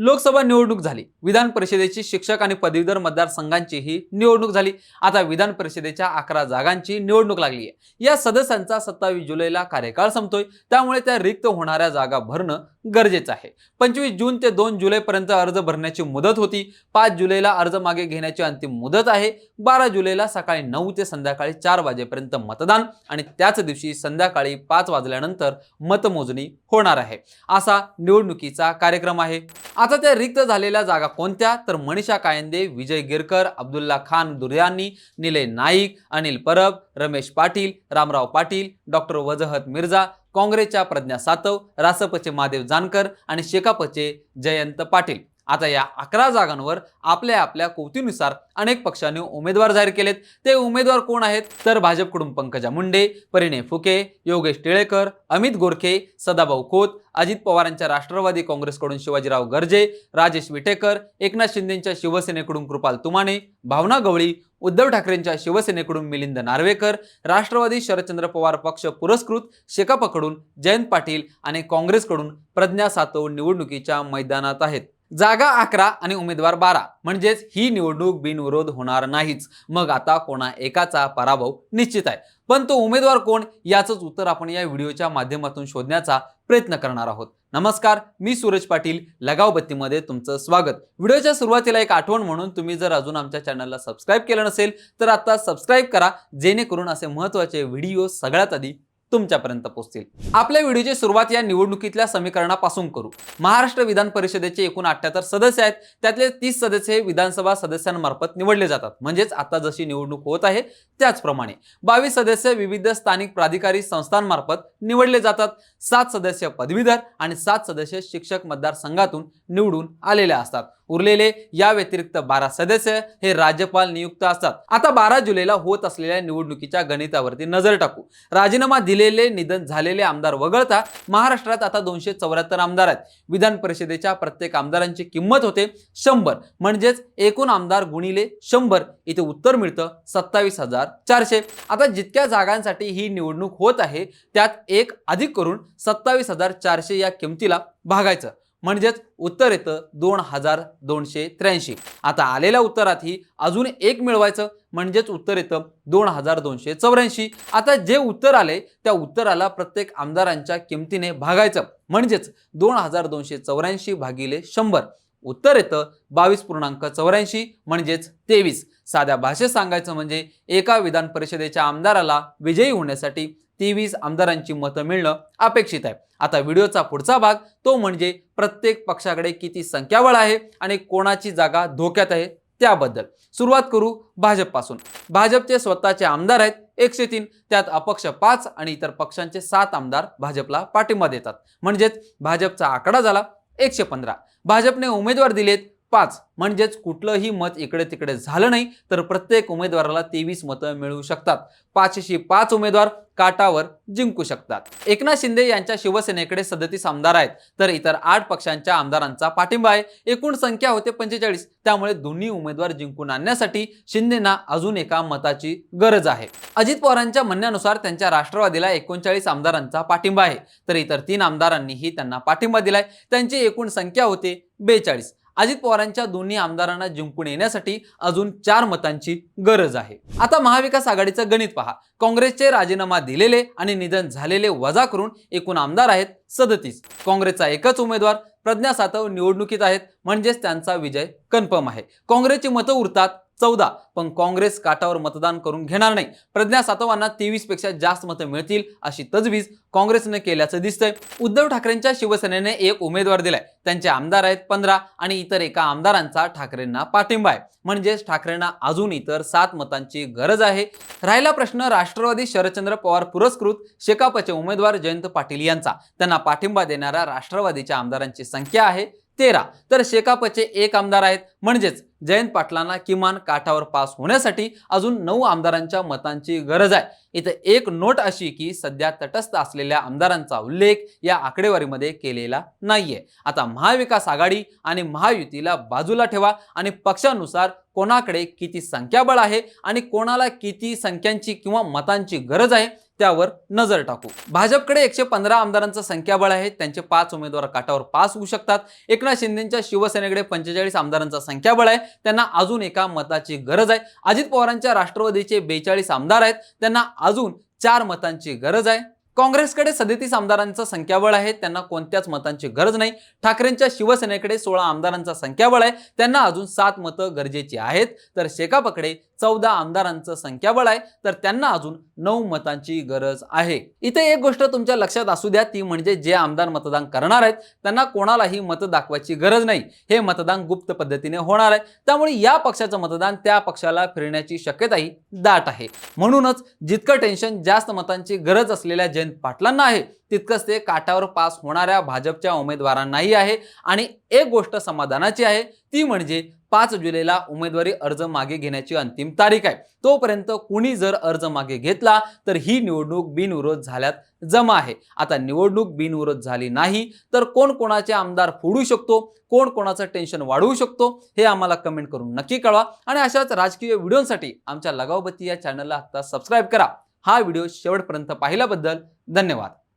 लोकसभा निवडणूक झाली. विधान परिषदेची शिक्षक आणि पदवीधर मतदारसंघांची ही निवडणूक झाली. आता विधान परिषदेच्या अकरा जागांची निवडणूक लागली आहे. या सदस्यांचा सत्तावीस जुलैला कार्यकाळ संपतोय. त्यामुळे त्या रिक्त होणाऱ्या जागा भरणं गरजेचं आहे. पंचवीस जून ते दोन जुलैपर्यंत अर्ज भरण्याची मुदत होती. पाच जुलैला अर्ज मागे घेण्याची अंतिम मुदत आहे. बारा जुलैला सकाळी नऊ ते संध्याकाळी चार वाजेपर्यंत मतदान आणि त्याच दिवशी संध्याकाळी पाच वाजल्यानंतर मतमोजणी होणार आहे. असा निवडणुकीचा कार्यक्रम आहे. आता त्या रिक्त झालेल्या जागा कोणत्या? तर मनीषा कायंदे विजय गिरकर अब्दुल्ला खान दुर्यानी निलय नाईक अनिल परब रमेश पाटील रामराव पाटील डॉक्टर वजहत मिर्झा काँग्रेसच्या प्रज्ञा सातव रासपचे महादेव जानकर आणि शेकापचे जयंत पाटील. आता या अकरा जागांवर आपल्या आपल्या कोवतीनुसार अनेक पक्षांनी उमेदवार जाहीर केलेत. ते उमेदवार कोण आहेत? तर भाजपकडून पंकजा मुंडे परिणय फुके योगेश टिळेकर अमित गोरखे सदाभाऊ खोत अजित पवारांच्या राष्ट्रवादी काँग्रेसकडून शिवाजीराव गर्जे राजेश विटेकर एकनाथ शिंदेंच्या शिवसेनेकडून कृपाल तुमाने भावना गवळी उद्धव ठाकरेंच्या शिवसेनेकडून मिलिंद नार्वेकर राष्ट्रवादी शरदचंद्र पवार पक्ष पुरस्कृत शेकापकडून जयंत पाटील आणि काँग्रेसकडून प्रज्ञा सातव निवडणुकीच्या मैदानात आहेत. जागा अकरा आणि उमेदवार बारा. म्हणजेच ही निवडणूक बिनविरोध होणार नाहीच. मग आता कोणा एकाचा पराभव निश्चित आहे. पण तो उमेदवार कोण याचंच उत्तर आपण या व्हिडिओच्या माध्यमातून शोधण्याचा प्रयत्न करणार आहोत. नमस्कार मी सूरज पाटील. लगाव बत्तीमध्ये तुमचं स्वागत. व्हिडिओच्या सुरुवातीला एक आठवण म्हणून तुम्ही जर अजून आमच्या चॅनलला सबस्क्राईब केलं नसेल तर आता सबस्क्राईब करा जेणेकरून असे महत्त्वाचे व्हिडिओ सगळ्यात आधी तुमच्यापर्यंत पोहोचतील. आपल्या व्हिडिओची सुरुवात या निवडणुकीतल्या समीकरणापासून करू. महाराष्ट्र विधान परिषदेचे एकूण अठ्याहत्तर सदस्य आहेत. त्यातले तीस सदस्य हे विधानसभा सदस्यांमार्फत निवडले जातात. म्हणजेच आता जशी निवडणूक होत आहे त्याचप्रमाणे बावीस सदस्य विविध स्थानिक प्राधिकारी संस्थांमार्फत निवडले जातात. सात सदस्य पदवीधर आणि सात सदस्य शिक्षक मतदारसंघातून निवडून आलेले असतात. उरलेले या व्यतिरिक्त बारा सदस्य हे राज्यपाल नियुक्त असतात. आता बारा जुलैला होत असलेल्या निवडणुकीच्या गणितावरती नजर टाकू. राजीनामा दिलेले निधन झालेले आमदार वगळता महाराष्ट्रात आता दोनशे चौऱ्याहत्तर आमदार आहेत. विधान परिषदेच्या प्रत्येक आमदारांची किंमत होते शंभर. म्हणजेच एकूण आमदार गुणिले शंभर. इथे उत्तर मिळतं सत्तावीस हजार चारशे. आता जितक्या जागांसाठी ही निवडणूक होत आहे त्यात एक अधिक करून सत्तावीस हजार चारशे या किमतीला भागायचं. म्हणजेच उत्तर येतं दोन हजार दोनशे त्र्याऐंशी. आता आलेल्या उत्तरातही अजून एक मिळवायचं म्हणजेच उत्तर येतं दोन हजार दोनशे चौऱ्याऐंशी. आता जे उत्तर आले त्या उत्तराला प्रत्येक आमदारांच्या किमतीने भागायचं. म्हणजेच दोन हजार दोनशे चौऱ्याऐंशी भागिले शंभर. उत्तर येतं बावीस पूर्णांक चौऱ्याऐंशी म्हणजेच तेवीस. साध्या भाषेत सांगायचं म्हणजे एका विधान परिषदेच्या आमदाराला विजयी होण्यासाठी तेवीस आमदारांची मतं मिळणं अपेक्षित आहे. आता व्हिडिओचा पुढचा भाग तो म्हणजे प्रत्येक पक्षाकडे किती संख्याबळ आहे आणि कोणाची जागा धोक्यात आहे त्याबद्दल. सुरुवात करू भाजपपासून. भाजपचे स्वतःचे आमदार आहेत एकशे तीन त्यात अपक्ष पाच आणि इतर पक्षांचे सात आमदार भाजपला पाठिंबा देतात. म्हणजेच भाजपचा आकडा झाला एकशे पंधरा. भाजपने उमेदवार दिलेत पाच. म्हणजेच कुठलंही मत इकडे तिकडे झालं नाही तर प्रत्येक उमेदवाराला तेवीस मतं मिळू शकतात. पाचशे पाच उमेदवार काटावर जिंकू शकतात. एकनाथ शिंदे यांच्या शिवसेनेकडे सदतीस आमदार आहेत. तर इतर आठ पक्षांच्या आमदारांचा पाठिंबा आहे. एकूण संख्या होते पंचेचाळीस. त्यामुळे दोन्ही उमेदवार जिंकून आणण्यासाठी शिंदेना अजून एका मताची गरज आहे. अजित पवारांच्या म्हणण्यानुसार त्यांच्या राष्ट्रवादीला एकोणचाळीस आमदारांचा पाठिंबा आहे. तर इतर तीन आमदारांनीही त्यांना पाठिंबा दिलाय. त्यांची एकूण संख्या होते बेचाळीस. अजित पवारांच्या दोन्ही आमदारांना जिंकून येण्यासाठी अजून चार मतांची गरज आहे. आता महाविकास आघाडीचं गणित पहा. काँग्रेसचे राजीनामा दिलेले आणि निधन झालेले वजा करून एकूण आमदार आहेत सदतीस. काँग्रेसचा एकच उमेदवार प्रज्ञा सातव निवडणुकीत आहेत म्हणजेच त्यांचा विजय कन्फर्म आहे. काँग्रेसची मतं उरतात चौदा. पण काँग्रेस काटावर मतदान करून घेणार नाही. प्रज्ञा सातवांना तेवीसपेक्षा जास्त मतं मिळतील अशी तजवीज काँग्रेसने केल्याचं दिसतंय. उद्धव ठाकरेंच्या शिवसेनेने एक उमेदवार दिलाय. त्यांचे आमदार आहेत पंधरा आणि इतर एका आमदारांचा ठाकरेंना पाठिंबा आहे. म्हणजेच ठाकरेंना अजून इतर सात मतांची गरज आहे. राहिला प्रश्न राष्ट्रवादी शरदचंद्र पवार पुरस्कृत शेकापचे उमेदवार जयंत पाटील यांचा. त्यांना पाठिंबा देणाऱ्या राष्ट्रवादीच्या आमदारांची संख्या आहे तेरा. तर शेकापचे एक आमदार आहेत. म्हणजेच जयंत पाटलांना किमान काठावर पास होण्यासाठी अजून नऊ आमदारांच्या मतांची गरज आहे. इथं एक नोट अशी की सध्या तटस्थ असलेल्या आमदारांचा उल्लेख या आकडेवारीमध्ये केलेला नाहीये. आता महाविकास आघाडी आणि महायुतीला बाजूला ठेवा आणि पक्षानुसार कोणाकडे किती संख्याबळ आहे आणि कोणाला किती संख्यांची किंवा मतांची गरज आहे त्यावर नजर टाकू. भाजपकडे एकशे पंधरा आमदारांचं संख्याबळ आहे. त्यांचे पाच उमेदवार काटावर पास होऊ शकतात. एकनाथ शिंदेच्या शिवसेनेकडे पंचेचाळीस आमदारांचं संख्याबळ आहे. त्यांना अजून एका मताची गरज आहे. अजित पवारांच्या राष्ट्रवादीचे बेचाळीस आमदार आहेत. त्यांना अजून चार मतांची गरज आहे. काँग्रेसकडे सदतीस आमदारांचं संख्याबळ आहे त्यांना कोणत्याच मतांची गरज नाही. ठाकरेंच्या शिवसेनेकडे सोळा आमदारांचा संख्याबळ आहे त्यांना अजून सात मतं गरजेची आहेत. तर शेकापकडे चौदा आमदारांचं संख्याबळ आहे तर त्यांना अजून नऊ मतांची गरज आहे. इथे एक गोष्ट तुमच्या लक्षात असू द्या ती म्हणजे जे आमदार मतदान करणार आहेत त्यांना कोणालाही मत दाखवायची गरज नाही. हे मतदान गुप्त पद्धतीने होणार आहे. त्यामुळे या पक्षाचं मतदान त्या पक्षाला फिरण्याची शक्यताही दाट आहे. म्हणूनच जितकं टेन्शन जास्त मतांची गरज असलेल्या जन जयंत पाटलांना आहे. तितकंच ते काठावर पास होणाऱ्या भाजपच्या उमेदवारांनाही आहे. आणि एक गोष्ट समाधानाची आहे ती म्हणजे पाच जुलैला उमेदवारी अर्ज मागे घेण्याची अंतिम तारीख आहे. तोपर्यंत कुणी जर अर्ज मागे घेतला तर ही निवडणूक बिनविरोध झाल्यात जमा आहे. आता निवडणूक बिनविरोध झाली नाही तर कोण कोणाचे आमदार फोडू शकतो? कोण कोणाचं टेन्शन वाढवू शकतो? हे आम्हाला कमेंट करून नक्की कळवा. आणि अशाच राजकीय व्हिडिओसाठी आमच्या लगावबत्ती या चॅनलला आता सबस्क्राईब करा. हा व्हिडिओ शेवटपर्यंत पाहिल्याबद्दल धन्यवाद.